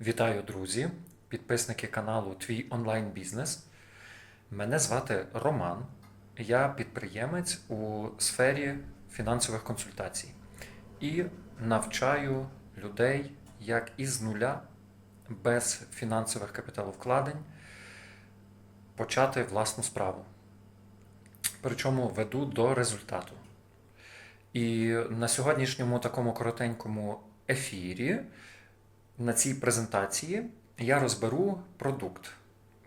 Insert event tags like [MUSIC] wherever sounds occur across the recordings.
Вітаю, друзі, підписники каналу Твій онлайн бізнес. Мене звати Роман. Я підприємець у сфері фінансових консультацій і навчаю людей, як із нуля, без фінансових капіталовкладень, почати власну справу. Причому веду до результату. І на сьогоднішньому такому коротенькому ефірі на цій презентації я розберу продукт.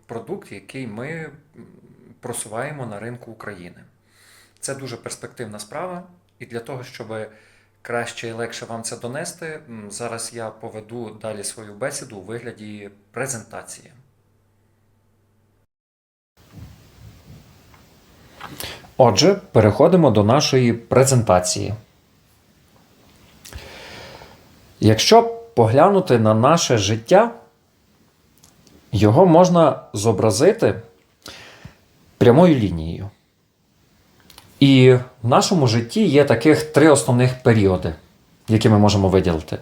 Продукт, який ми просуваємо на ринку України. Це дуже перспективна справа, і для того, щоб краще і легше вам це донести, зараз я поведу далі свою бесіду у вигляді презентації. Отже, переходимо до нашої презентації. Якщо поглянути на наше життя, його можна зобразити прямою лінією. І в нашому житті є таких три основних періоди, які ми можемо виділити.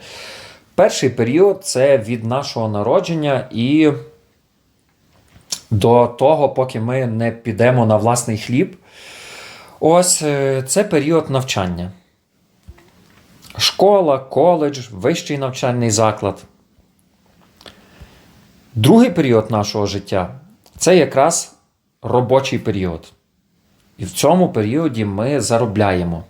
Перший період це від нашого народження і до того, поки ми не підемо на власний хліб. Ось е, це період навчання. Школа, коледж, вищий навчальний заклад. Другий період нашого життя це якраз робочий період. І в цьому періоді ми заробляємо.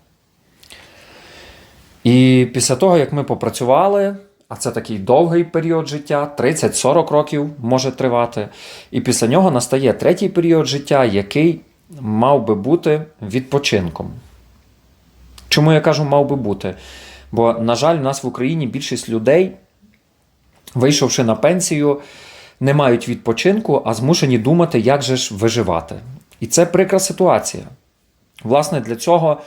І після того, як ми попрацювали, а це такий довгий період життя, 30-40 років може тривати. І після нього настає третій період життя, який мав би бути відпочинком. Чому я кажу мав би бути? Бо, на жаль, у нас в Україні більшість людей, вийшовши на пенсію, не мають відпочинку, а змушені думати, як же ж виживати. І це прикра ситуація. Власне, для цього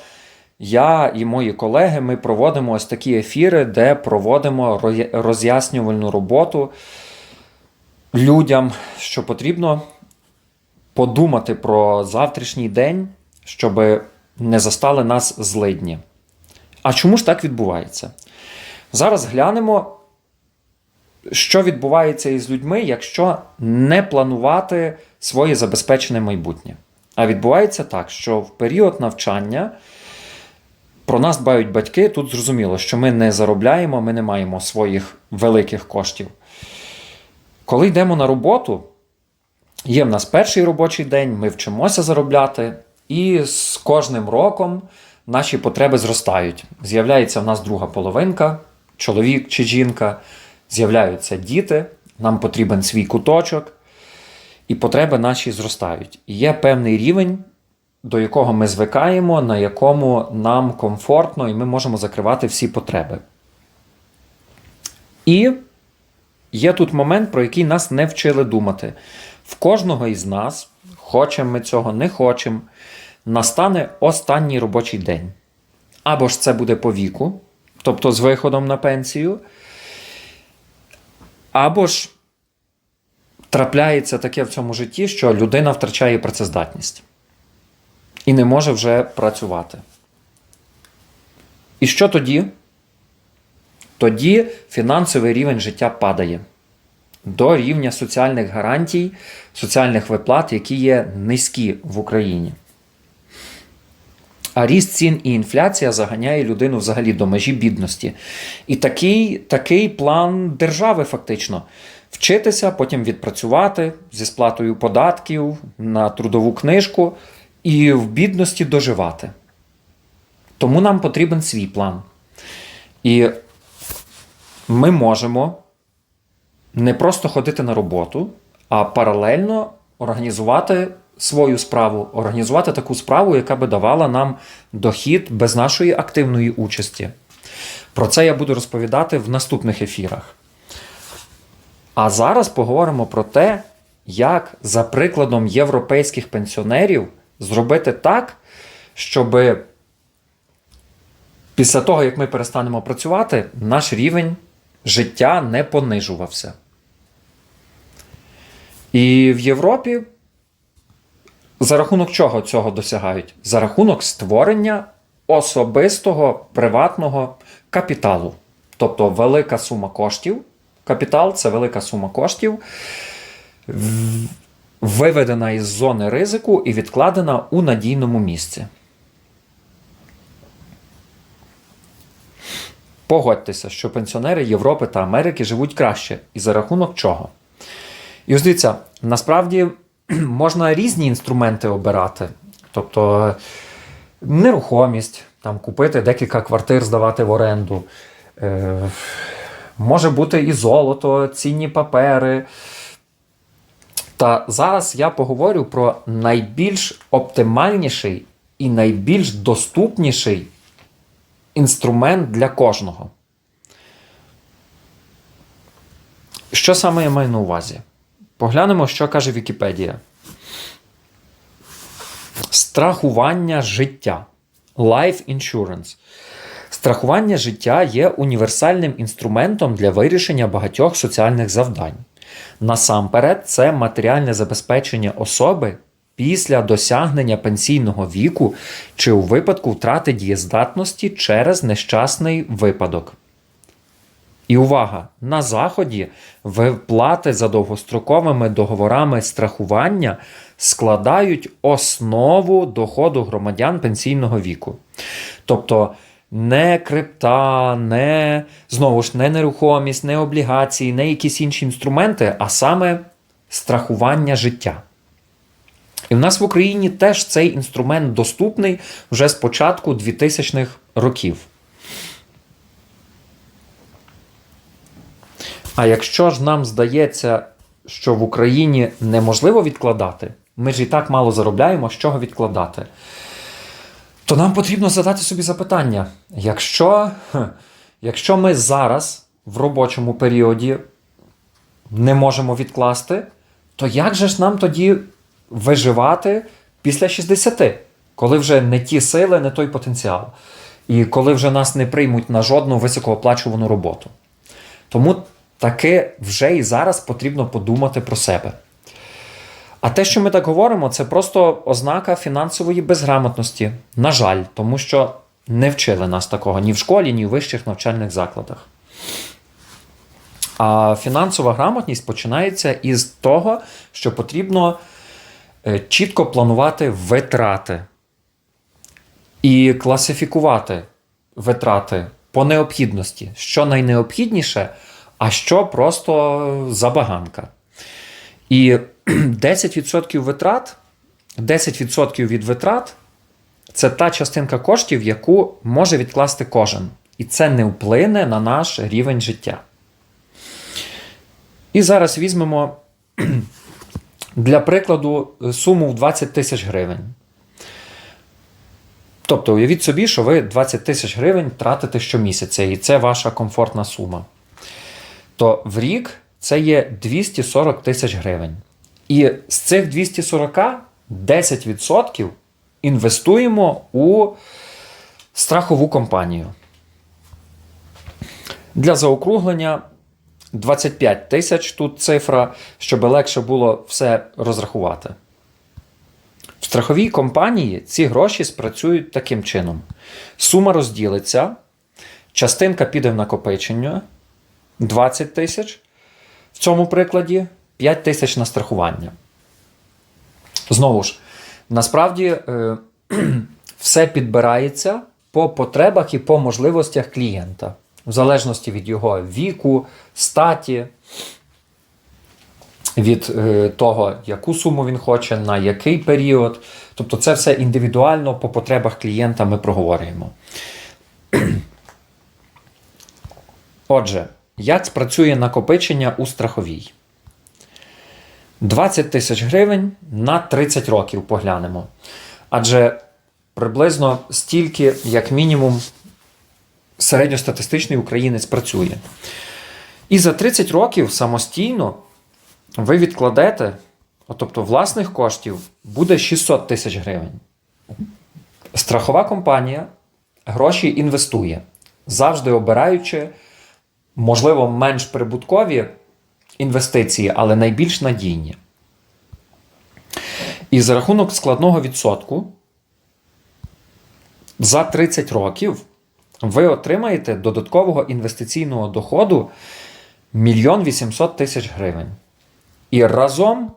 я і мої колеги ми проводимо ось такі ефіри, де проводимо роз'яснювальну роботу людям, що потрібно подумати про завтрашній день, щоб не застали нас злидні. А чому ж так відбувається? Зараз глянемо, що відбувається із людьми, якщо не планувати своє забезпечене майбутнє. А відбувається так, що в період навчання про нас дбають батьки. Тут зрозуміло, що ми не заробляємо, ми не маємо своїх великих коштів. Коли йдемо на роботу, є в нас перший робочий день, ми вчимося заробляти, і з кожним роком наші потреби зростають. З'являється в нас друга половинка, чоловік чи жінка, з'являються діти, нам потрібен свій куточок, і потреби наші зростають. І є певний рівень, до якого ми звикаємо, на якому нам комфортно, і ми можемо закривати всі потреби. І є тут момент, про який нас не вчили думати. В кожного із нас, хочемо ми цього, не хочемо, настане останній робочий день. Або ж це буде по віку, тобто з виходом на пенсію, або ж трапляється таке в цьому житті, що людина втрачає працездатність і не може вже працювати. І що тоді? Тоді фінансовий рівень життя падає до рівня соціальних гарантій, соціальних виплат, які є низькі в Україні. А ріст цін і інфляція заганяє людину взагалі до межі бідності. І такий, такий план держави, фактично. Вчитися, потім відпрацювати зі сплатою податків на трудову книжку і в бідності доживати. Тому нам потрібен свій план. І ми можемо не просто ходити на роботу, а паралельно організувати свою справу, організувати таку справу, яка би давала нам дохід без нашої активної участі. Про це я буду розповідати в наступних ефірах. А зараз поговоримо про те, як за прикладом європейських пенсіонерів зробити так, щоб після того, як ми перестанемо працювати, наш рівень життя не понижувався. І в Європі за рахунок чого цього досягають? За рахунок створення особистого приватного капіталу. Тобто велика сума коштів Капітал це велика сума коштів, виведена із зони ризику і відкладена у надійному місці. Погодьтеся, що пенсіонери Європи та Америки живуть краще. І за рахунок чого? І ось дивіться, насправді [CLEARS THROAT] можна різні інструменти обирати. Тобто нерухомість, там, купити декілька квартир, здавати в оренду. Е, може бути і золото, цінні папери. Та зараз я поговорю про найбільш оптимальніший і найбільш доступніший інструмент для кожного. Що саме я маю на увазі? Поглянемо, що каже Вікіпедія. Страхування життя. Life insurance. Страхування життя є універсальним інструментом для вирішення багатьох соціальних завдань. Насамперед, це матеріальне забезпечення особи після досягнення пенсійного віку чи у випадку втрати дієздатності через нещасний випадок. І увага! На Заході виплати за довгостроковими договорами страхування складають основу доходу громадян пенсійного віку. Тобто не крипта, не знову ж не нерухомість, не облігації, не якісь інші інструменти, а саме страхування життя. І в нас в Україні теж цей інструмент доступний вже з початку 2000-х років. А якщо ж нам здається, що в Україні неможливо відкладати, ми ж і так мало заробляємо, з чого відкладати, то нам потрібно задати собі запитання: якщо, якщо ми зараз в робочому періоді не можемо відкласти, то як же ж нам тоді виживати після 60, коли вже не ті сили, не той потенціал, і коли вже нас не приймуть на жодну високооплачувану роботу? Тому таки вже і зараз потрібно подумати про себе. А те, що ми так говоримо, це просто ознака фінансової безграмотності. На жаль, тому що не вчили нас такого ні в школі, ні в вищих навчальних закладах. А фінансова грамотність починається із того, що потрібно е, чітко планувати витрати і класифікувати витрати по необхідності, що найнеобхідніше, а що просто забаганка. І 10% витрат, 10% від витрат це та частинка коштів, яку може відкласти кожен. І це не вплине на наш рівень життя. І зараз візьмемо для прикладу суму в 20 тисяч гривень. Тобто, уявіть собі, що ви 20 тисяч гривень тратите щомісяця, і це ваша комфортна сума. То в рік це є 240 тисяч гривень. І з цих 240 10% інвестуємо у страхову компанію. Для заокруглення 25 тисяч тут цифра, щоб легше було все розрахувати. В страховій компанії ці гроші спрацюють таким чином: сума розділиться, частинка піде в накопичення 20 тисяч. В цьому прикладі 5 тисяч на страхування. Знову ж, насправді е, [CLEARS THROAT] все підбирається по потребах і по можливостях клієнта, в залежності від його віку, статі, від е, того, яку суму він хоче, на який період. Тобто, це все індивідуально по потребах клієнта ми проговорюємо. [CLEARS THROAT] Отже, як спрацює накопичення у страховій? 20 тисяч гривень на 30 років поглянемо. Адже приблизно стільки, як мінімум, середньостатистичний українець працює. І за 30 років самостійно ви відкладете, тобто власних коштів, буде 600 тисяч гривень. Страхова компанія гроші інвестує, завжди обираючи, можливо, менш прибуткові інвестиції, але найбільш надійні. І за рахунок складного відсотку за 30 років ви отримаєте додаткового інвестиційного доходу мільйон 800 тисяч гривень. І разом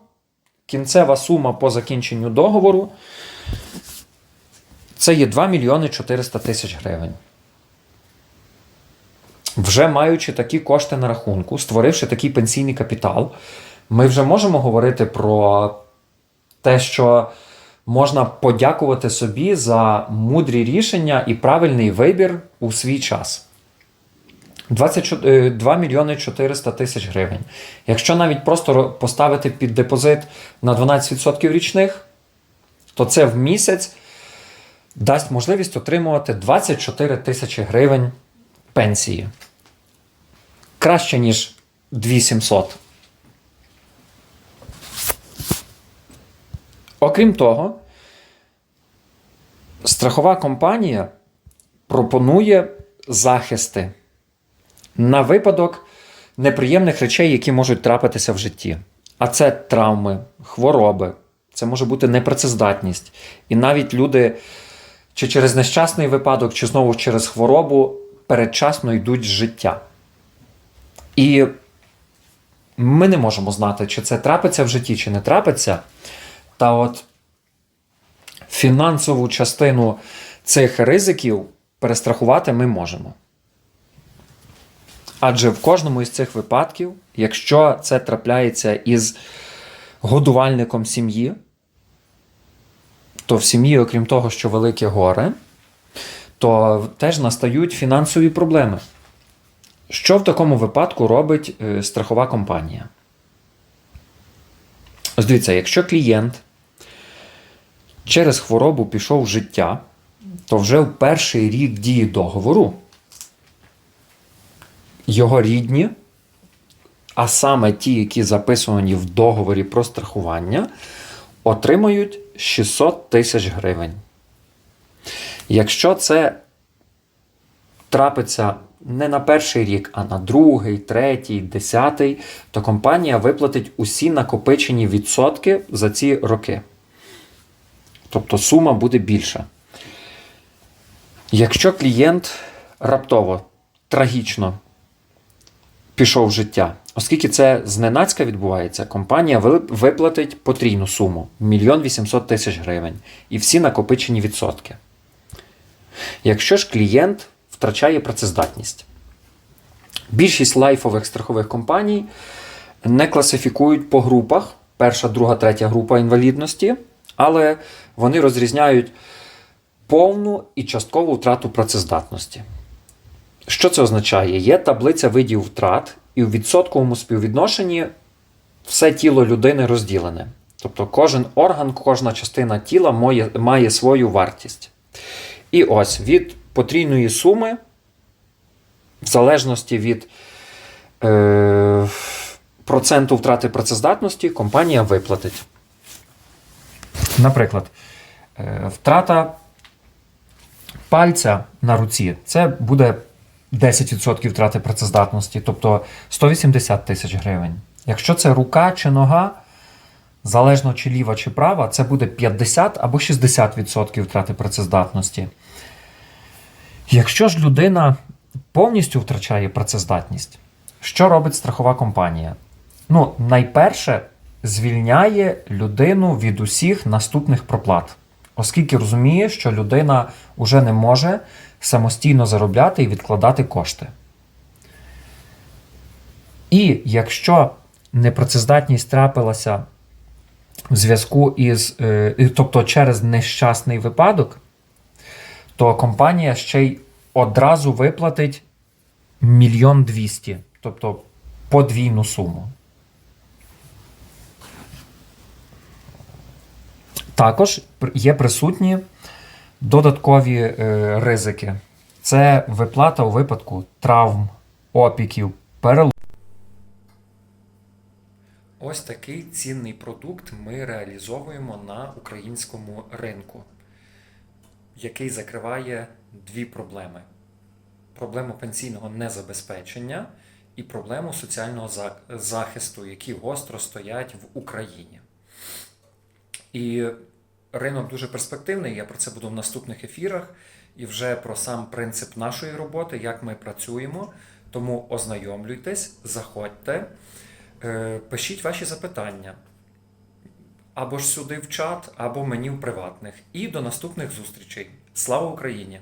кінцева сума по закінченню договору це є 2 мільйони 400 тисяч гривень. Вже маючи такі кошти на рахунку, створивши такий пенсійний капітал, ми вже можемо говорити про те, що можна подякувати собі за мудрі рішення і правильний вибір у свій час. 2 мільйони 400 тисяч гривень. Якщо навіть просто поставити під депозит на 12% річних, то це в місяць дасть можливість отримувати 24 тисячі гривень пенсії. Краще, ніж 2700. Окрім того, страхова компанія пропонує захисти на випадок неприємних речей, які можуть трапитися в житті. А це травми, хвороби, це може бути непрацездатність. І навіть люди чи через нещасний випадок, чи знову через хворобу передчасно йдуть з життя. І ми не можемо знати, чи це трапиться в житті, чи не трапиться. Та от фінансову частину цих ризиків перестрахувати ми можемо. Адже в кожному із цих випадків, якщо це трапляється із годувальником сім'ї, то в сім'ї, окрім того, що велике горе, то теж настають фінансові проблеми. Що в такому випадку робить е, страхова компанія? Ось дивіться, якщо клієнт через хворобу пішов з життя, то вже в перший рік дії договору його рідні, а саме ті, які записані в договорі про страхування, отримають 600 тисяч гривень. Якщо це трапиться не на перший рік, а на другий, третій, десятий, то компанія виплатить усі накопичені відсотки за ці роки. Тобто сума буде більша. Якщо клієнт раптово, трагічно пішов в життя, оскільки це зненацька відбувається, компанія виплатить потрійну суму 1 800 тисяч гривень і всі накопичені відсотки. Якщо ж клієнт втрачає працездатність, більшість лайфових страхових компаній не класифікують по групах перша, друга, третя група інвалідності, але вони розрізняють повну і часткову втрату працездатності. Що це означає? Є таблиця видів втрат, і у відсотковому співвідношенні все тіло людини розділене. Тобто кожен орган, кожна частина тіла має, має свою вартість. І ось від потрійної суми, в залежності від е, проценту втрати працездатності, компанія виплатить. Наприклад, е, втрата пальця на руці це буде 10% втрати працездатності, тобто 180 тисяч гривень. Якщо це рука чи нога, залежно чи ліва, чи права, це буде 50 або 60% втрати працездатності. Якщо ж людина повністю втрачає працездатність, що робить страхова компанія? Ну, найперше, звільняє людину від усіх наступних проплат, оскільки розуміє, що людина вже не може самостійно заробляти і відкладати кошти. І якщо непрацездатність трапилася в зв'язку із, е, тобто через нещасний випадок, то компанія ще й одразу виплатить мільйон двісті, тобто подвійну суму. Також є присутні додаткові е, ризики. Це виплата у випадку травм, опіків, переломів. Ось такий цінний продукт ми реалізовуємо на українському ринку, який закриває дві проблеми: проблему пенсійного незабезпечення і проблему соціального захисту, які гостро стоять в Україні. І ринок дуже перспективний. Я про це буду в наступних ефірах. І вже про сам принцип нашої роботи, як ми працюємо. Тому ознайомлюйтесь, заходьте, е, пишіть ваші запитання. Або ж сюди в чат, або мені в приватних. І до наступних зустрічей. Слава Україні!